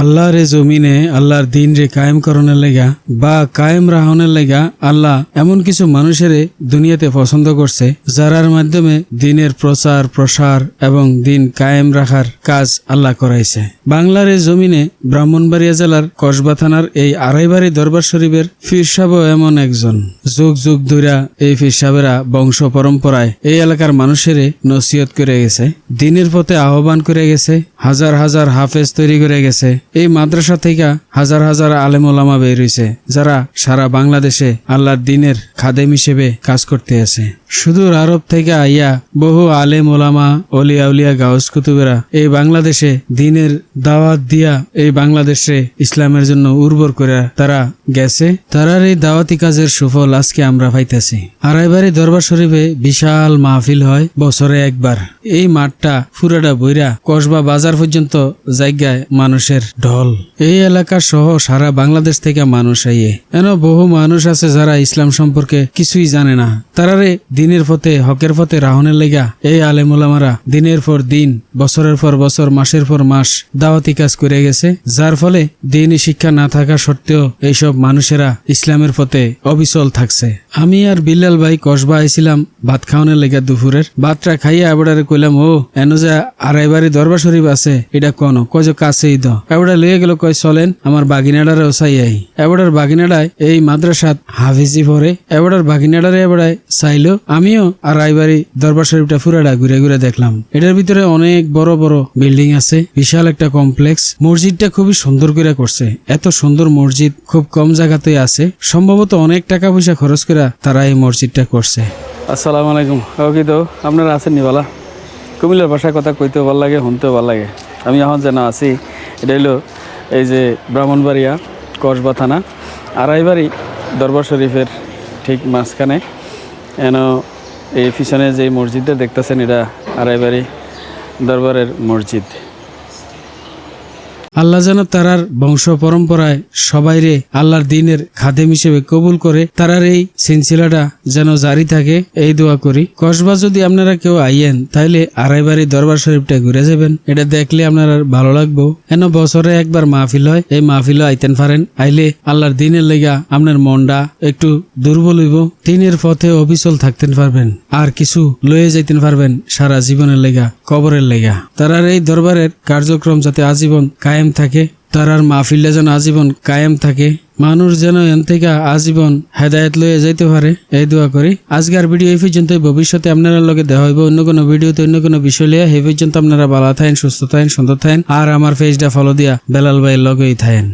আল্লাহর এ জমিনে আল্লাহর দিন রে কায়েম করণের লেগা বা কায়েম রাহনের লেগা আল্লাহ এমন কিছু মানুষের দুনিয়াতে পছন্দ করছে, যারার মাধ্যমে দিনের প্রচার, প্রসার এবং দিন কায়েম রাখার কাজ আল্লাহ করাইছে। বাংলার এই জমিনে ব্রাহ্মণবাড়িয়া জেলার কসবা থানার এই আড়াইবাড়ি দরবার শরীফের ফিরসাব এমন একজন। যুগ যুগ ধইরা এই ফিরসাবেরা বংশ পরম্পরায় এই এলাকার মানুষের নসিহত করে গেছে, দিনের পথে আহ্বান করে গেছে, হাজার হাজার হাফেজ তৈরি করে গেছে। এই মাদ্রাসা থেকে হাজার হাজার আলেম ওলামা বের হইছে, যারা সারা বাংলাদেশে আল্লাহর দিনের খাদেম হিসেবে কাজ করতে আছে। সুদূর আরব থেকে আইয়া বহু আলেম ওলামা অলিয়া উলিয়া গাউস কুতুবেরা এই বাংলাদেশে দিনের দাওয়াত দিয়া এই বাংলাদেশে ইসলামের জন্য উর্বর করে তারা গেছে। তারার এই দাওয়াতি কাজের সুফল আজকে আমরা পাইতেছি। আড়াইবাড়ি দরবার শরীফে বিশাল মাহফিল হয় বছরে একবার। এই মাঠটা ফুরাডা বইরা কসবা বাজার পর্যন্ত জায়গায় মানুষের ঢল। এই এলাকা সহ সারা বাংলাদেশ থেকে মানুষ আইয়ে। এন বহু মানুষ আছে যারা ইসলাম সম্পর্কে কিছুই জানে না। তারারে দিনের পথে, হকের পথে রাহনের লেগা এই আলেমুলামারা দিনের পর দিন, বছরের পর বছর, মাসের পর মাস দাওয়াতি কাজ করে গেছে, যার ফলে দিনই শিক্ষা না থাকা সত্ত্বেও এইসব মানুষেরা ইসলামের পথে অবিচল থাকছে। আমি আর বিল্লাল ভাই কসবা আইছিলাম, ভাত খাওয়ানোর লেগা দুপুরের। ভাতটা খাইয়া এবারে কইলাম, ও, এন যে আড়াইবাড়ি দরবার শরীফ আছে, এটা কোন? কয় কাছেই দ এবারে লইয়া গেল, কয়, চলেন, আমার বাগিনাডারে ওসাই আই। এবারের বাগিনাডায় এই মাদ্রাসাত হাফিজি পরে এবারের বাগিনাডারে এবারে চাইলো, আমিও আর রায়বাড়ি দরবার শরীফটা ফুরাডা ঘুরে ঘুরে দেখলাম। এটার ভিতরে অনেক বড় বড় বিল্ডিং আছে, বিশাল একটা কমপ্লেক্স। মসজিদটা খুবই সুন্দর করে করছে। এত সুন্দর মসজিদ, খুব কম জায়গাতে আছে। সম্ভবত অনেক টাকা পয়সা খরচ করে তারা এই মসজিদটা করছে। আসসালামু আলাইকুম। কি তো আপনারা আছেন নিবালা কুমিল্লার ভাষায় কথা কইতেও ভালো লাগে, শুনতেও ভালো লাগে। আমি এখন যেন আছি, এটা হলো এই যে ব্রাহ্মণবাড়িয়া কসবা থানা, আড়াইবাড়ি দরবার শরীফের ঠিক মাঝখানে। এন এই পিছনে যে মসজিদটা দেখতেছেন, এটা আড়াইবাড়ি দরবারের মসজিদ। আল্লাহ যেন তারার বংশ পরম্পরায় সবাইরে আল্লাহর দিনের খাদেম হিসেবে কবুল করে, তারার এই সিলসিলাটা যেন জারি থাকে, এই দোয়া করি। কসবা যদি আপনারা কেউ আইয়েন, তাইলে আড়াইবাড়ি দরবার শরীফটা ঘুরে যাবেন। এটা দেখলে আপনার ভালো লাগবো। এন বছরে একবার মাহফিল হয়, এই মাহফিলও আইতেন পারেন। আইলে আল্লাহর দিনের লেগা আপনার মনটা একটু দুর্বল হইব। দিনের পথে অবিচল থাকতেন পারবেন। আর কিছু লয়ে যাইতেন পারবেন সারা জীবনের লেগা, কবরের লেগা। তারার এই দরবারের কার্যক্রম যাতে আজীবন কায়েম থাকে, তারার মাহফিলটা যেন আজীবন কায়েম থাকে, মানুষ যেন এন থেকে আজীবন হেদায়ত লয়ে যাইতে পারে, এই দোয়া করি। আজকের ভিডিও এই পর্যন্ত ভবিষ্যতে আপনারা লগে দেখা হইব অন্য কোনো ভিডিওতে, অন্য কোনো বিষয় লিয়ে এই পর্যন্ত আপনারা ভালো থাকেন, সুস্থ থাকেন, সুন্দর থাকেন। আর আমার পেজটা ফলো দিয়া বেলাল ভাইয়ের লগেই থাকেন।